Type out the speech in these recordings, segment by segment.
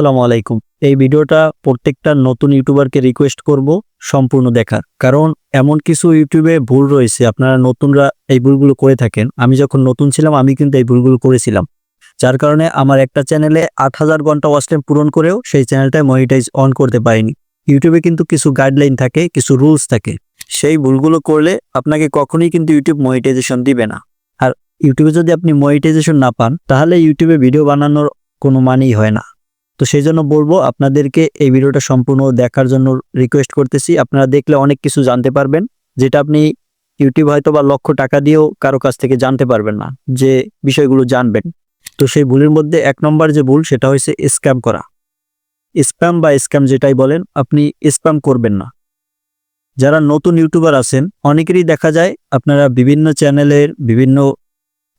আসসালামু আলাইকুম। এই ভিডিওটা প্রত্যেকটা নতুন ইউটিউবারকে রিকোয়েস্ট করব সম্পূর্ণ দেখার। কারণ এমন কিছু ইউটিউবে ভুল রয়েছে, আপনারা নতুনরা এই ভুলগুলো করে থাকেন। আমি যখন নতুন ছিলাম, আমি কিন্তু এই ভুলগুলো করেছিলাম। যার কারণে আমার একটা চ্যানেলে আট হাজার ঘণ্টা ওয়াচ টাইম পূরণ করেও সেই চ্যানেলটায় মনিটাইজ অন করতে পারিনি। ইউটিউবে কিন্তু কিছু গাইডলাইন থাকে, কিছু রুলস থাকে। সেই ভুলগুলো করলে আপনাকে কখনোই কিন্তু ইউটিউব মনিটাইজেশন দিবে না। আর ইউটিউবে যদি আপনি মনিটাইজেশন না পান, তাহলে ইউটিউবে ভিডিও বানানোর কোনো মানেই হয় না। তো সেই জন্য বলব আপনাদেরকে এই ভিডিওটা সম্পূর্ণ দেখার জন্য রিকোয়েস্ট করতেছি। আপনারা দেখলে অনেক কিছু জানতে পারবেন, যেটা আপনি ইউটিউব হয়তো বা লক্ষ টাকা দিয়েও কারও কাছ থেকে জানতে পারবেন না, যে বিষয়গুলো জানবেন। তো সেই ভুলের মধ্যে এক নম্বর যে ভুল, সেটা হয়েছে স্ক্যাম করা। স্প্যাম বা স্ক্যাম যেটাই বলেন, আপনি স্প্যাম করবেন না। যারা নতুন ইউটিউবার আছেন, অনেকেরই দেখা যায় আপনারা বিভিন্ন চ্যানেলের, বিভিন্ন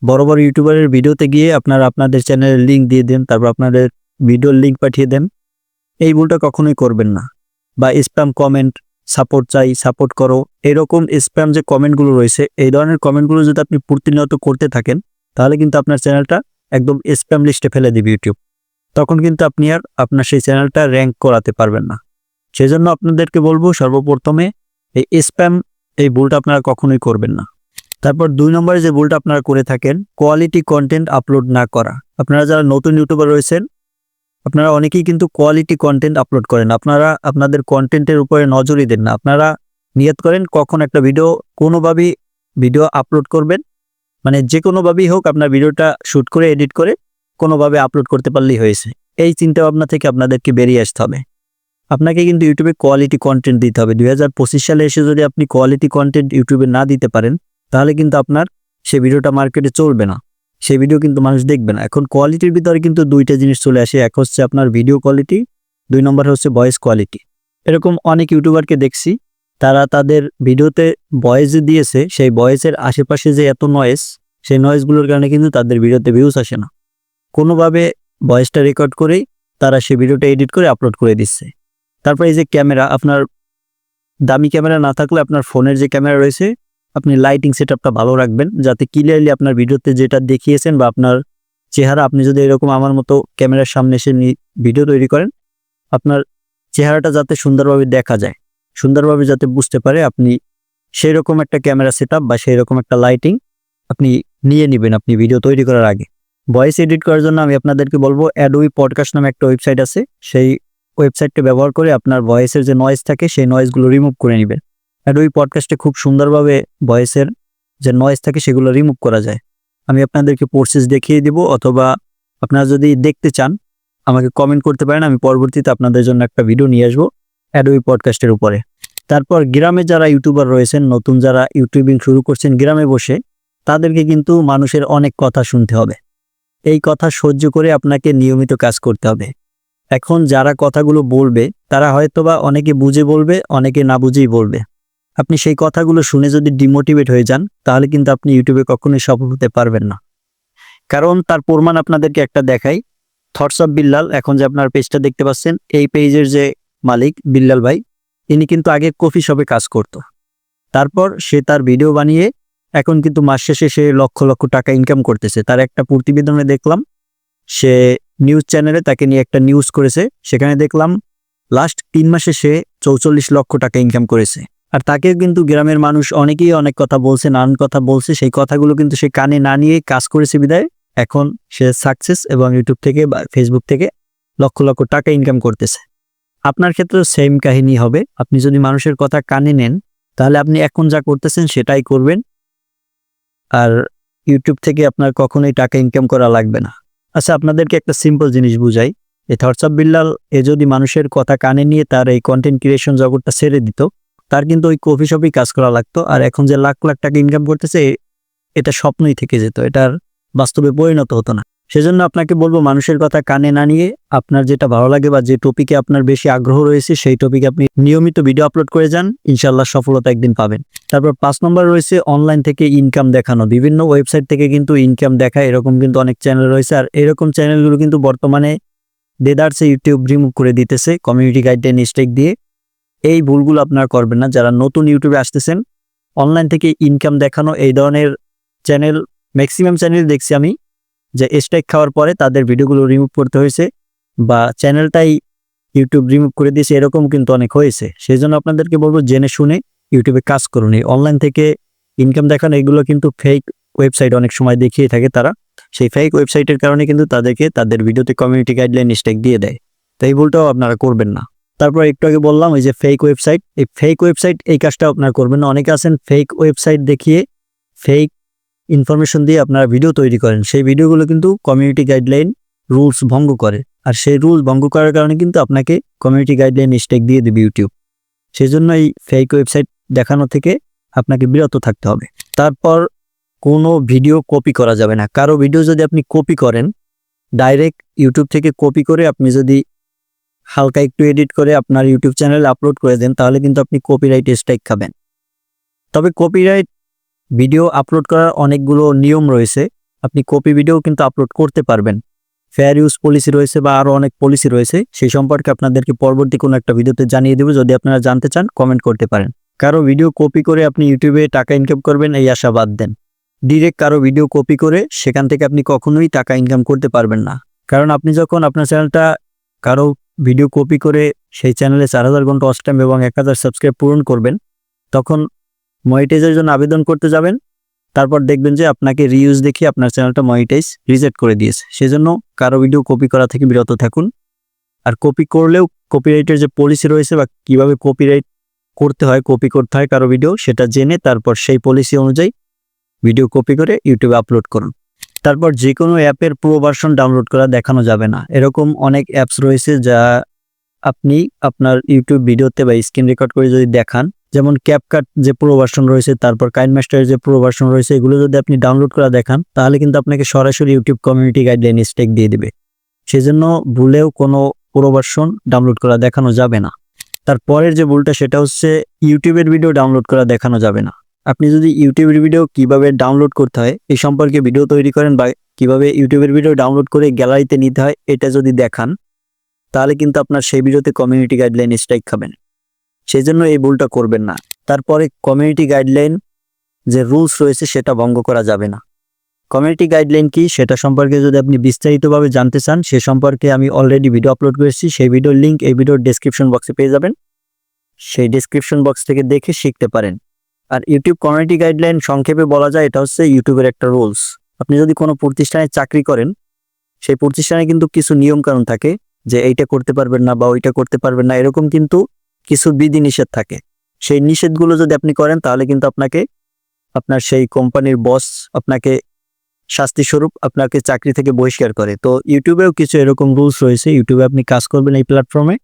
বড় বড় ইউটিউবারের ভিডিওতে গিয়ে আপনারা আপনাদের চ্যানেলের লিঙ্ক দিয়ে দেন, তারপর আপনাদের ভিডিওর লিঙ্ক পাঠিয়ে দেন। এই ভুলটা কখনোই করবেন না। বা স্প্যাম কমেন্ট সাপোর্ট চাই সাপোর্ট করো, এরকম স্প্যাম যে কমেন্টগুলো রয়েছে, এই ধরনের কমেন্টগুলো যদি আপনি প্রতিনিয়ত করতে থাকেন, তাহলে কিন্তু আপনার চ্যানেলটা একদম স্প্যাম লিস্টে ফেলে দিবে ইউটিউব তখন কিন্তু আপনি আর আপনার সেই চ্যানেলটা র্যাঙ্ক করাতে পারবেন না। সেই জন্য আপনাদেরকে বলব, সর্বপ্রথমে এই স্প্যাম এই ভুলটা আপনারা কখনোই করবেন না। তারপর দুই নম্বরে যে ভুলটা আপনারা করে থাকেন কোয়ালিটি কন্টেন্ট আপলোড না করা। আপনারা যারা নতুন ইউটিউবার রয়েছেন আপনারা অনেকেই কিন্তু কোয়ালিটি কন্টেন্ট আপলোড করেন। আপনারা আপনাদের কন্টেন্টের উপরে নজরই দেন না। আপনারা নিয়ত করেন কখন একটা ভিডিও কোনোভাবেই ভিডিও আপলোড করবেন। মানে যে কোনোভাবেই হোক আপনার ভিডিওটা শ্যুট করে এডিট করে কোনোভাবে আপলোড করতে পারলেই হয়েছে। এই চিন্তা ভাবনা থেকে আপনাদেরকে বেরিয়ে আসতে হবে। আপনাকে কিন্তু ইউটিউবে কোয়ালিটি কন্টেন্ট দিতে হবে। দু হাজার পঁচিশ সালে এসে যদি আপনি কোয়ালিটি কন্টেন্ট ইউটিউবে না দিতে পারেন, তাহলে কিন্তু আপনার সেই ভিডিওটা মার্কেটে চলবে না। সেই ভিডিও কিন্তু মানুষ দেখবে না। এখন কোয়ালিটির ভিতরে কিন্তু দুইটা জিনিস চলে আসে। এক হচ্ছে আপনার ভিডিও কোয়ালিটি দুই নম্বর হচ্ছে ভয়েস কোয়ালিটি এরকম অনেক ইউটিউবারকে দেখছি, তারা তাদের ভিডিওতে ভয়েস দিয়েছে, সেই ভয়েসের আশেপাশে যে এত নয়েস সেই নয়েসগুলোর কারণে কিন্তু তাদের ভিডিওতে ভিউজ আসে না। কোনোভাবে ভয়েসটা রেকর্ড করেই তারা সেই ভিডিওটা এডিট করে আপলোড করে দিচ্ছে। তারপর এই যে ক্যামেরা আপনার দামি ক্যামেরা না থাকলে আপনার ফোনের যে ক্যামেরা রয়েছে আপনি লাইটিং সেট ভালো রাখবেন, যাতে ক্লিয়ারলি আপনার ভিডিওতে যেটা দেখিয়েছেন বা আপনার চেহারা, আপনি যদি এরকম আমার মতো ক্যামেরার সামনে এসে ভিডিও তৈরি করেন, আপনার চেহারাটা যাতে সুন্দরভাবে দেখা যায়, সুন্দরভাবে যাতে বুঝতে পারে আপনি সেই রকম একটা ক্যামেরা সেট বা সেই রকম একটা লাইটিং আপনি নিয়ে নেবেন আপনি ভিডিও তৈরি করার আগে। ভয়েস এডিট করার জন্য আমি আপনাদেরকে বলব অ্যাডোই পডকাস্ট নামে একটা ওয়েবসাইট আছে, সেই ওয়েবসাইটটা ব্যবহার করে আপনার ভয়েসের যে নয়েজ থাকে, সেই নয়েজগুলো রিমুভ করে নেবেন। অ্যাডোই পডকাস্টে খুব সুন্দরভাবে ভয়েসের যে নয়েজ থাকে সেগুলো রিমুভ করা যায়। আমি আপনাদেরকে প্রসেস দেখিয়ে দিব অথবা আপনারা যদি দেখতে চান, আমাকে কমেন্ট করতে পারেন, আমি পরবর্তীতে আপনাদের জন্য একটা ভিডিও নিয়ে আসব অ্যাডোই পডকাস্টের উপরে। তারপর গ্রামে যারা ইউটিউবার রয়েছেন, নতুন যারা ইউটিউবিং শুরু করছেন গ্রামে বসে, তাদেরকে কিন্তু মানুষের অনেক কথা শুনতে হবে। এই কথা সহ্য করে আপনাকে নিয়মিত কাজ করতে হবে। এখন যারা কথাগুলো বলবে, তারা হয়তোবা অনেকে বুঝে বলবে, অনেকে না বুঝেই বলবে। আপনি সেই কথাগুলো শুনে যদি ডিমোটিভেট হয়ে যান, তাহলে কিন্তু আপনি ইউটিউবে কখনোই সফল হতে পারবেন না। কারণ তার প্রমাণ আপনাদেরকে একটা দেখাই। থটস অফ বিল্লাল এখন যে আপনার পেজটা দেখতে পাচ্ছেন, এই পেজের যে মালিক বিল্লাল ভাই, ইনি কিন্তু আগে কফি শপে কাজ করত। তারপর সে তার ভিডিও বানিয়ে এখন কিন্তু মাস শেষে সে লক্ষ লক্ষ টাকা ইনকাম করতেছে। তার একটা প্রতিবেদনে দেখলাম, সে নিউজ চ্যানেলে তাকে নিয়ে একটা নিউজ করেছে। সেখানে দেখলাম লাস্ট তিন মাসে সে চৌচল্লিশ লক্ষ টাকা ইনকাম করেছে। আর তাকে কিন্তু গ্রামের মানুষ অনেকেই অনেক কথা বলছে, নানান কথা বলছে, সেই কথাগুলো কিন্তু সে কানে না নিয়ে কাজ করেছে বিদায়। এখন সে সাকসেস এবং ইউটিউব থেকে বা ফেসবুক থেকে লক্ষ লক্ষ টাকা ইনকাম করতেছে। আপনার ক্ষেত্রেও সেম কাহিনী হবে। আপনি যদি মানুষের কথা কানে নেন, তাহলে আপনি এখন যা করতেছেন সেটাই করবেন। আর ইউটিউব থেকে আপনার কখনোই টাকা ইনকাম করা লাগবে না। আচ্ছা আপনাদেরকে একটা সিম্পল জিনিস বুঝাই। এই থটসঅপ বিল্লাল এ যদি মানুষের কথা কানে নিয়ে তার এই কন্টেন্ট ক্রিয়েশন জগৎটা ছেড়ে দিত তার কিন্তু ওই কফি শপেই কাজ করা লাগতো। আর এখন যে লাখ লাখ টাকা ইনকাম করতেছে, এটা স্বপ্নই থেকে যেত। এটার বাস্তবে পরিণত হতো না। সেজন্য আপনাকে বলব, মানুষের কথা কানে না নিয়ে আপনার যেটা ভালো লাগে বা যে টপিকে আপনার বেশি আগ্রহ রয়েছে, সেই টপিকে আপনি নিয়মিত ভিডিও আপলোড করে যান। ইনশাল্লাহ সফলতা একদিন পাবেন। তারপর পাঁচ নম্বর রয়েছে অনলাইন থেকে ইনকাম দেখানো। বিভিন্ন ওয়েবসাইট থেকে কিন্তু ইনকাম দেখায় এরকম কিন্তু অনেক চ্যানেল রয়েছে। আর এরকম চ্যানেলগুলো কিন্তু বর্তমানে দেদারসে ইউটিউব রিমুভ করে দিতেছে কমিউনিটি গাইডলাইন স্টেক দিয়ে। এই ভুলগুলো আপনারা করবেন না। যারা নতুন ইউটিউবে আসতেছেন অনলাইন থেকে ইনকাম দেখানো এই ধরনের চ্যানেল ম্যাক্সিমাম চ্যানেল দেখছি আমি, যে স্ট্রাইক খাওয়ার পরে তাদের ভিডিওগুলো রিমুভ করতে হয়েছে বা চ্যানেলটাই ইউটিউব রিমুভ করে দিয়েছে, এরকম কিন্তু অনেক হয়েছে। সেই জন্য আপনাদেরকে বলব, জেনে শুনে ইউটিউবে কাজ করুন। এই অনলাইন থেকে ইনকাম দেখানো এগুলো কিন্তু ফেক ওয়েবসাইট অনেক সময় দেখিয়ে থাকে তারা। সেই ফেক ওয়েবসাইটের কারণে কিন্তু তাদেরকে, তাদের ভিডিওতে কমিউনিটি গাইডলাইন স্টেক দিয়ে দেয়। তো এই ভুলটাও আপনারা করবেন না। তারপর একটু আগে বললাম, ওই যে ফেক ওয়েবসাইট এই ফেক ওয়েবসাইট এই কাজটা আপনারা করবেন না। অনেকে আছেন ফেক ওয়েবসাইট দেখিয়ে ফেক ইনফরমেশন দিয়ে আপনারা ভিডিও তৈরি করেন। সেই ভিডিওগুলো কিন্তু কমিউনিটি গাইডলাইন রুলস ভঙ্গ করে। আর সেই রুলস ভঙ্গ করার কারণে কিন্তু আপনাকে কমিউনিটি গাইডলাইন স্টেক দিয়ে দেবে ইউটিউব সেই জন্য এই ফেক ওয়েবসাইট দেখানো থেকে আপনাকে বিরত থাকতে হবে। তারপর কোনো ভিডিও কপি করা যাবে না। কারও ভিডিও যদি আপনি কপি করেন ডাইরেক্ট ইউটিউব থেকে কপি করে আপনি যদি হালকা একটু এডিট করে আপনার ইউটিউব চ্যানেলে আপলোড করে দেন, তাহলে কিন্তু আপনি কপিরাইট স্ট্রাইক খাবেন। তবে কপিরাইট ভিডিও আপলোড করার অনেকগুলো নিয়ম রয়েছে। আপনি কপি ভিডিও কিন্তু আপলোড করতে পারবেন। ফেয়ার ইউজ পলিসি রয়েছে বা আরও অনেক পলিসি রয়েছে, সেই সম্পর্কে আপনাদেরকে পরবর্তী কোনো একটা ভিডিওতে জানিয়ে দেবো, যদি আপনারা জানতে চান কমেন্ট করতে পারেন। কারও ভিডিও কপি করে আপনি ইউটিউবে টাকা ইনকাম করবেন, এই আশা বাদ দেন। ডিরেক্ট কারও ভিডিও কপি করে সেখান থেকে আপনি কখনোই টাকা ইনকাম করতে পারবেন না। কারণ আপনি যখন আপনার চ্যানেলটা কারও ভিডিও কপি করে সেই চ্যানেলে চার হাজার ঘণ্টা ওয়াচ এবং এক হাজার সাবস্ক্রাইব পূরণ করবেন। তখন মনিটাইজের জন্য আবেদন করতে যাবেন। তারপর দেখবেন যে আপনাকে রিউজ দেখিয়ে আপনার চ্যানেলটা মনিটাইজ রিজেক্ট করে দিয়েছে। সেজন্য কারও ভিডিও কপি করা থেকে বিরত থাকুন। আর কপি করলেও কপিরাইটের যে পলিসি রয়েছে বা কীভাবে কপিরাইট করতে হয় কপি করতে হয় কারও ভিডিও সেটা জেনে তারপর সেই পলিসি অনুযায়ী ভিডিও কপি করে ইউটিউবে আপলোড করুন। তারপর যে কোনো অ্যাপের প্রো ভার্সন ডাউনলোড করা দেখানো যাবে না। এরকম অনেক অ্যাপস রয়েছে যা আপনি আপনার ইউটিউব ভিডিওতে বা স্ক্রিন রেকর্ড করে যদি দেখান, যেমন ক্যাপকাট যে প্রো ভার্সন রয়েছে, তারপর কাইন মাস্টারের যে প্রো ভার্সন রয়েছে, এগুলো যদি আপনি ডাউনলোড করা দেখান, তাহলে কিন্তু আপনাকে সরাসরি ইউটিউব কমিউনিটি গাইডলাইন স্টেক দিয়ে দিবে। সেজন্য ভুলেও কোনো প্রো ভার্সন ডাউনলোড করা দেখানো যাবে না। তারপরের যে ভুলটা সেটা হচ্ছে ইউটিউবের ভিডিও ডাউনলোড করা দেখানো যাবে না। আপনি যদি ইউটিউবের ভিডিও কীভাবে ডাউনলোড করতে হয় এই সম্পর্কে ভিডিও তৈরি করেন বা কীভাবে ইউটিউবের ভিডিও ডাউনলোড করে গ্যালারিতে নিতে হয়, এটা যদি দেখান, তাহলে কিন্তু আপনার সেই ভিডিওতে কমিউনিটি গাইডলাইন স্ট্রাইক খাবেন। সেই জন্য এই ভুলটা করবেন না। তারপরে কমিউনিটি গাইডলাইন যে রুলস রয়েছে, সেটা ভঙ্গ করা যাবে না। কমিউনিটি গাইডলাইন কি? সেটা সম্পর্কে যদি আপনি বিস্তারিতভাবে জানতে চান, সে সম্পর্কে আমি অলরেডি ভিডিও আপলোড করেছি, সেই ভিডিওর লিঙ্ক এই ভিডিওর ডেসক্রিপশন বক্সে পেয়ে যাবেন। সেই ডেসক্রিপশন বক্স থেকে দেখে শিখতে পারেন। আর ইউটিউব কমিউনিটি গাইডলাইন সংক্ষেপে বলা যায়, এটা হচ্ছে ইউটিউবের একটা রুলস আপনি যদি কোনো প্রতিষ্ঠানে চাকরি করেন, সেই প্রতিষ্ঠানে কিন্তু কিছু নিয়ম কানুন থাকে যে এইটা করতে পারবেন না বা ওইটা করতে পারবেন না, এরকম কিন্তু কিছু বিধি নিষেধ থাকে। সেই নিষেধগুলো যদি আপনি করেন, তাহলে কিন্তু আপনাকে, আপনার সেই কোম্পানির বস আপনাকে শাস্তি স্বরূপ আপনাকে চাকরি থেকে বহিষ্কার করে। তো ইউটিউবেও কিছু এরকম রুলস রয়েছে। ইউটিউবে আপনি কাজ করবেন এই প্ল্যাটফর্মে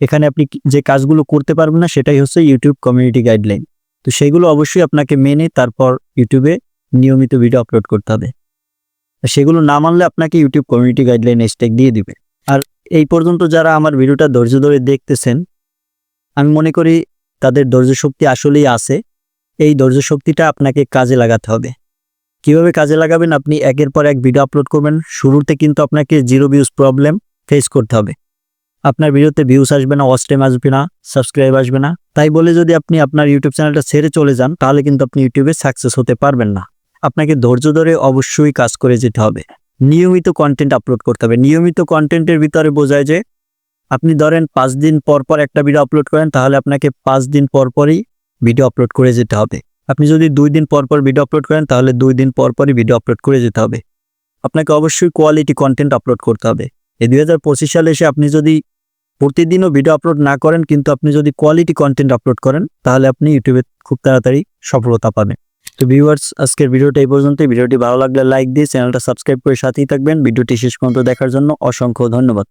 এখানে আপনি যে কাজগুলো করতে পারবেন না, সেটাই হচ্ছে ইউটিউব কমিউনিটি গাইডলাইন তো সেইগুলো অবশ্যই আপনাকে মেনে তারপর ইউটিউবে নিয়মিত ভিডিও আপলোড করতে হবে। সেগুলো না মানলে আপনাকে ইউটিউব কমিউনিটি গাইডলাইন স্টেক দিয়ে দিবে। আর এই পর্যন্ত যারা আমার ভিডিওটা ধৈর্য ধরে দেখতেছেন, আমি মনে করি তাদের ধৈর্য শক্তি আসলেই আছে। এই ধৈর্য শক্তিটা আপনাকে কাজে লাগাতে হবে। কীভাবে কাজে লাগাবেন? আপনি একের পর এক ভিডিও আপলোড করবেন। শুরুতে কিন্তু আপনাকে জিরো ভিউজ প্রবলেম ফেস করতে হবে। আপনার ভিডিওতে ভিউস আসবে না ওয়াচ টাইম আসবে না সাবস্ক্রাইব আসবে না। তাই বলে যদি আপনি আপনার ইউটিউব চ্যানেলটা ছেড়ে চলে যান, তাহলে কিন্তু আপনি ইউটিউবে সাকসেস হতে পারবেন না। আপনাকে ধৈর্য ধরে অবশ্যই কাজ করে যেতে হবে। নিয়মিত কন্টেন্ট আপলোড করতে হবে। নিয়মিত কন্টেন্টের ভিতরে বোঝায় যে, আপনি ধরেন পাঁচ দিন পর পর একটা ভিডিও আপলোড করেন, তাহলে আপনাকে পাঁচ দিন পর পরই ভিডিও আপলোড করে যেতে হবে। আপনি যদি দুই দিন পর পর ভিডিও আপলোড করেন, তাহলে দুই দিন পর পরই ভিডিও আপলোড করে যেতে হবে। আপনাকে অবশ্যই কোয়ালিটি কন্টেন্ট আপলোড করতে হবে। এই দুই হাজার পঁচিশ সালে এসে আপনি যদি প্রতিদিনও ভিডিও আপলোড না করেন, কিন্তু আপনি যদি কোয়ালিটি কন্টেন্ট আপলোড করেন, তাহলে আপনি ইউটিউবে খুব তাড়াতাড়ি সফলতা পাবেন। তো ভিউয়ার্স আজকের ভিডিওটা এই পর্যন্ত ভিডিওটি ভালো লাগলে লাইক দিয়ে চ্যানেলটা সাবস্ক্রাইব করে সাথেই থাকবেন। ভিডিওটি শেষ পর্যন্ত দেখার জন্য অসংখ্য ধন্যবাদ।